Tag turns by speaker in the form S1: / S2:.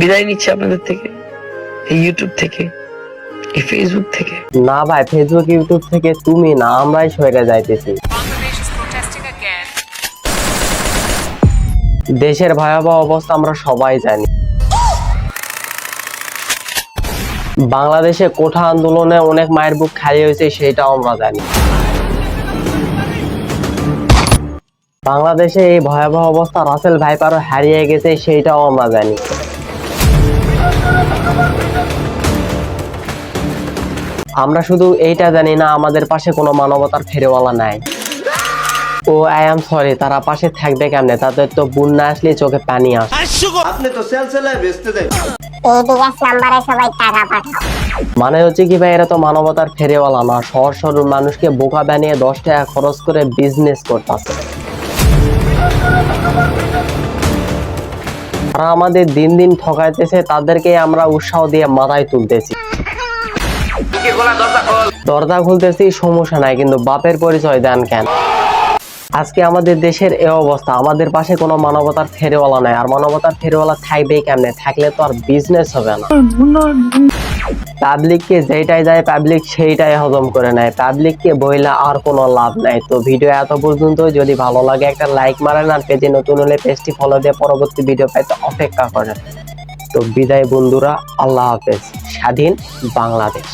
S1: বিদায় নিচ্ছে আপনাদের থেকে এই ইউটিউব থেকে এই ফেসবুক থেকে।
S2: না ভাই ফেসবুক ইউটিউব থেকে তুমি না আমরাই সরে যাইতেছি. দেশের ভয়াবহ অবস্থা আমরা সবাই জানি। বাংলাদেশে কোঠা আন্দোলনে অনেক মায়ের বুক খালি হয়েছে সেটাও আমরা জানি। বাংলাদেশে এই ভয়াবহ অবস্থা রাসেল ভাইপারও হারিয়ে গেছে সেইটাও আমরা জানি। আমরা শুধু এইটা জানি না আমাদের পাশে কোনো মানবতার ফেরেওয়ালা নাই। ও আই এম সরি তারা পাশে থাকবে কেমনে? তাদের তো বন্যা আসলে চোখে পানি আসে।
S3: আপনি তো সেল বেচতে দেন।
S4: এই বিকাশ নাম্বারে সবাই টাকা পাঠাও।
S2: মানে হচ্ছে কি ভাই এরা তো মানবতার ফেরেওয়ালা না সহজ সরল মানুষকে বোকা বানিয়ে দশ টাকা খরচ করে বিজনেস করতেছে। তারা আমাদের দিন দিন ঠকাইতেছে তাদেরকে আমরা উৎসাহ দিয়ে মাথায় তুলতেছি। দরজা খুলতেছি, সমস্যা নাই, কিন্তু বাপের পরিচয় দেন কেন? আজকে আমাদের দেশের এ অবস্থা, আমাদের পাশে কোনো মানবতার ফেরেওয়ালা নাই, আর মানবতার ফেরেওয়ালা থাকবেই কেমনে? থাকলে তো আর বিজনেস হবে না। পাবলিককে যেটাই যায় পাবলিক সেইটাই হজম করে নেয়। পাবলিককে বইলা আর কোনো লাভ নাই। তো ভিডিও এত পর্যন্ত যদি ভালো লাগে একটা লাইক মারেন, আর পেজে নতুন হলে পেজটি ফলো দিয়ে পরবর্তী ভিডিও পাইতে অপেক্ষা করেন। তো বিদায় বন্ধুরা, আল্লাহ হাফেজ। স্বাধীন বাংলাদেশ।